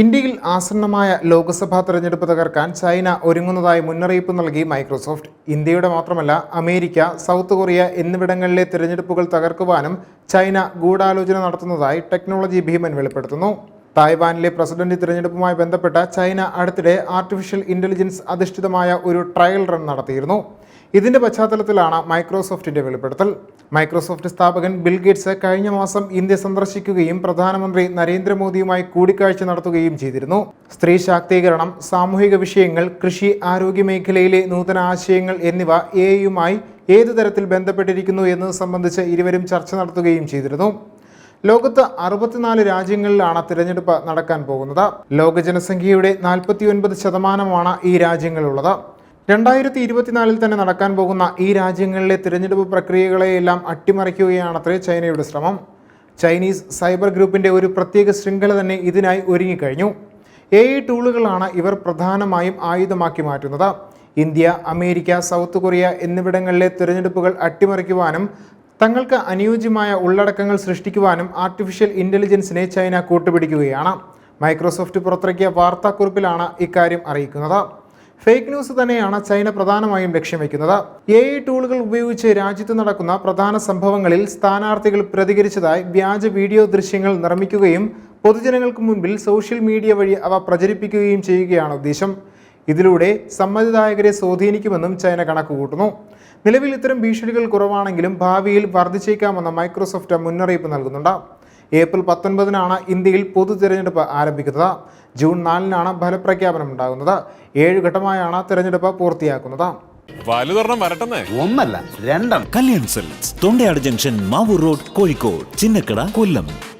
ഇന്ത്യയിൽ ആസന്നമായ ലോക്സഭാ തെരഞ്ഞെടുപ്പ് തകർക്കാൻ ചൈന ഒരുങ്ങുന്നതായി മുന്നറിയിപ്പ് നൽകി മൈക്രോസോഫ്റ്റ്. ഇന്ത്യയുടെ മാത്രമല്ല അമേരിക്ക സൗത്ത് കൊറിയ എന്നിവിടങ്ങളിലെ തിരഞ്ഞെടുപ്പുകൾ തകർക്കുവാനും ചൈന ഗൂഢാലോചന നടത്തുന്നതായി ടെക്നോളജി ഭീമൻ വെളിപ്പെടുത്തുന്നു. തായ്വാനിലെ പ്രസിഡന്റ് തിരഞ്ഞെടുപ്പുമായി ബന്ധപ്പെട്ട ചൈന അടുത്തിടെ ആർട്ടിഫിഷ്യൽ ഇന്റലിജൻസ് അധിഷ്ഠിതമായ ഒരു ട്രയൽ റൺ നടത്തിയിരുന്നു. ഇതിന്റെ പശ്ചാത്തലത്തിലാണ് മൈക്രോസോഫ്റ്റിന്റെ വെളിപ്പെടുത്തൽ. മൈക്രോസോഫ്റ്റ് സ്ഥാപകൻ ബിൽ ഗേറ്റ്സ് കഴിഞ്ഞ മാസം ഇന്ത്യ സന്ദർശിക്കുകയും പ്രധാനമന്ത്രി നരേന്ദ്രമോദിയുമായി കൂടിക്കാഴ്ച നടത്തുകയും ചെയ്തിരുന്നു. സ്ത്രീ ശാക്തീകരണം സാമൂഹിക വിഷയങ്ങൾ കൃഷി ആരോഗ്യ മേഖലയിലെ നൂതന ആശയങ്ങൾ എന്നിവ എ യുമായി ഏതു തരത്തിൽ ബന്ധപ്പെട്ടിരിക്കുന്നു എന്നത് സംബന്ധിച്ച് ഇരുവരും ചർച്ച നടത്തുകയും ചെയ്തിരുന്നു. ലോകത്ത് അറുപത്തിനാല് രാജ്യങ്ങളിലാണ് തിരഞ്ഞെടുപ്പ് നടക്കാൻ പോകുന്നത്. ലോക ജനസംഖ്യയുടെ നാൽപ്പത്തിയൊൻപത് ശതമാനമാണ് ഈ രാജ്യങ്ങളുള്ളത്. രണ്ടായിരത്തി ഇരുപത്തിനാലിൽ തന്നെ നടക്കാൻ പോകുന്ന ഈ രാജ്യങ്ങളിലെ തിരഞ്ഞെടുപ്പ് പ്രക്രിയകളെയെല്ലാം അട്ടിമറിക്കുകയാണത്രേ ചൈനയുടെ ശ്രമം. ചൈനീസ് സൈബർ ഗ്രൂപ്പിന്റെ ഒരു പ്രത്യേക ശൃംഖല തന്നെ ഇതിനായി ഒരുങ്ങിക്കഴിഞ്ഞു. എ ഐ ടൂളുകളാണ് ഇവർ പ്രധാനമായും ആയുധമാക്കി മാറ്റുന്നത്. ഇന്ത്യ അമേരിക്ക സൗത്ത് കൊറിയ എന്നിവിടങ്ങളിലെ തിരഞ്ഞെടുപ്പുകൾ അട്ടിമറിക്കുവാനും തങ്ങൾക്ക് അനുയോജ്യമായ ഉള്ളടക്കങ്ങൾ സൃഷ്ടിക്കുവാനും ആർട്ടിഫിഷ്യൽ ഇന്റലിജൻസിനെ ചൈന കൂട്ടുപിടിക്കുകയാണ്. മൈക്രോസോഫ്റ്റ് പുറത്തിറക്കിയ വാർത്താക്കുറിപ്പിലാണ് ഇക്കാര്യം അറിയിക്കുന്നത്. ഫേക്ക് ന്യൂസ് തന്നെയാണ് ചൈന പ്രധാനമായും ലക്ഷ്യം വയ്ക്കുന്നത്. എ ഐ ടൂളുകൾ ഉപയോഗിച്ച് രാജ്യത്ത് നടക്കുന്ന പ്രധാന സംഭവങ്ങളിൽ സ്ഥാനാർത്ഥികൾ പ്രതികരിച്ചതായി വ്യാജ വീഡിയോ ദൃശ്യങ്ങൾ നിർമ്മിക്കുകയും പൊതുജനങ്ങൾക്ക് മുൻപിൽ സോഷ്യൽ മീഡിയ വഴി അവ പ്രചരിപ്പിക്കുകയും ചെയ്യുകയാണ് ഉദ്ദേശം. ഇതിലൂടെ സമ്മതിദായകരെ സ്വാധീനിക്കുമെന്നും ചൈന കണക്കുകൂട്ടുന്നു. നിലവിൽ ഇത്തരം ഭീഷണികൾ കുറവാണെങ്കിലും ഭാവിയിൽ വർദ്ധിച്ചേക്കാമെന്ന മൈക്രോസോഫ്റ്റ് മുന്നറിയിപ്പ് നൽകുന്നുണ്ട്. ഏപ്രിൽ പത്തൊൻപതിനാണ് ഇന്ത്യയിൽ പൊതു തിരഞ്ഞെടുപ്പ് ആരംഭിക്കുന്നത്. ജൂൺ നാലിനാണ് ഫലപ്രഖ്യാപനം ഉണ്ടാകുന്നത്. ഏഴ് ഘട്ടമായാണ് തിരഞ്ഞെടുപ്പ് പൂർത്തിയാക്കുന്നത്. ഒന്നല്ല രണ്ടെണ്ണം. Kalyan Silks Thondayad junction Mavoor road Kozhikode Chinnakada Kollam.